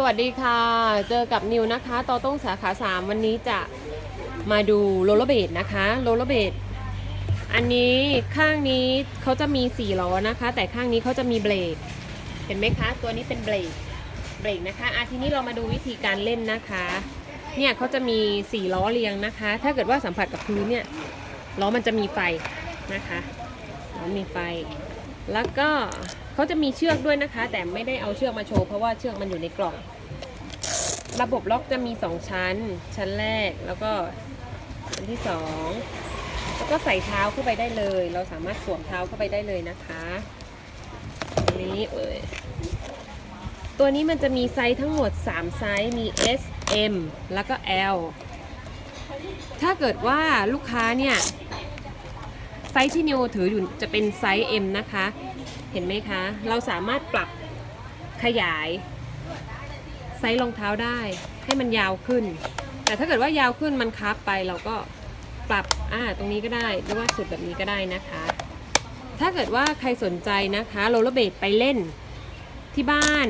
สวัสดีค่ะ เจอกับนิวนะคะ ต่อต้งสาขา 3 วันนี้จะมาดูโรลเลอร์เบดนะคะโรลเลอร์เบดอันนี้ข้างนี้เขาจะมี4ล้อนะคะ แต่ข้างนี้เขาจะมีเบรก เห็นไหมคะ ตัวนี้เป็นเบรก เบรกนะคะอาทีนี้เรามาดูวิธีการเล่นนะคะ เนี่ยเขาจะมี4ล้อเรียงนะคะ ถ้าเกิดว่าสัมผัสกับพื้นเนี่ยล้อมันจะมีไฟนะคะล้อมีไฟ แล้วก็ เขาจะมีเชือกด้วยนะคะ แต่ไม่ได้เอาเชือกมาโชว์เพราะว่าเชือกมันอยู่ในกล่อง ระบบล็อกจะมี 2 ชั้น ชั้นแรกแล้วก็ชั้นที่ 2 แล้วก็ใส่เท้าเข้าไปได้เลย เราสามารถสวมเท้าเข้าไปได้เลยนะคะอันนี้เอยตัวนี้มันจะมีไซส์ทั้งหมด 3 ไซส์มี S M แล้วก็ L ถ้าเกิดว่าลูกค้าเนี่ย ส์ที่นิวถืออยู่จะเป็นไซส์ M นะคะ เห็นไหมคะ เราสามารถปรับขยาย ไซส์รองเท้าได้ให้มันยาวขึ้น แต่ถ้าเกิดว่ายาวขึ้นมันคับไปเราก็ปรับอ่าตรงนี้ก็ได้หรือว่าสุดแบบนี้ก็ได้นะคะ ถ้าเกิดว่าใครสนใจนะคะโรลเลอร์เบดไปเล่นที่บ้าน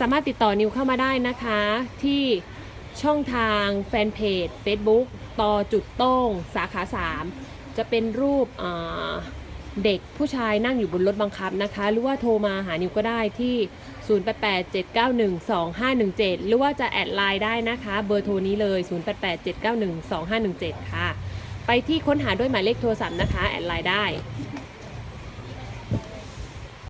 สามารถติดต่อนิวเข้ามาได้นะคะ ที่ช่องทางแฟนเพจ Facebook ต่อจุดโต้งสาขา 3 จะเป็นรูปเด็กผู้ชายนั่งอยู่บนรถบังคับนะคะ หรือว่าโทรมาหานิวก็ได้ที่ 0887912517 หรือว่าจะแอดไลน์ได้นะคะ เบอร์โทรนี้เลย 0887912517 ค่ะ ไปที่ค้นหาด้วยหมายเลขโทรศัพท์นะคะ แอดไลน์ได้